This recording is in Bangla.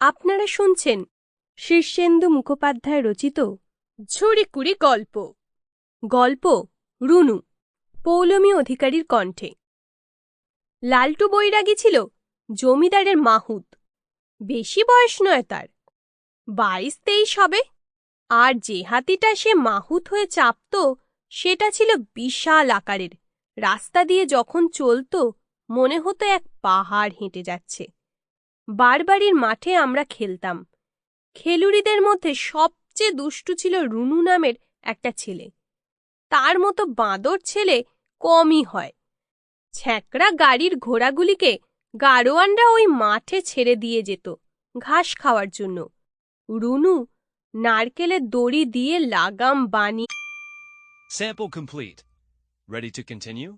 আপনারা শুনছেন শীর্ষেন্দু মুখোপাধ্যায় রচিত ঝুড়িকুড়ি গল্প। গল্প, রুনু, পৌলমী অধিকারীর কণ্ঠে। লালটু বৈরাগী ছিল জমিদারের মাহুত। বেশি বয়স নয় তার। বাইশ তেইশ হবে। আর যে হাতিটা সে মাহুত হয়ে চাপত, সেটা ছিল বিশাল আকারের। রাস্তা দিয়ে যখন চলত, মনে হতো এক পাহাড় হেঁটে যাচ্ছে। বারবাড়ির মাঠে আমরা খেলতাম খেলুড়িদের মধ্যে সবচেয়ে দুষ্টু ছিল রুনু নামের একটা ছেলে তার মতো বাঁদর ছেলে কমই হয় ছ্যাঁকড়া গাড়ির ঘোড়াগুলিকে গাড়োয়ানরা ওই মাঠে ছেড়ে দিয়ে যেত ঘাস খাওয়ার জন্য রুনু নারকেলের দড়ি দিয়ে লাগাম বানিয়ে Sample complete. Ready to continue?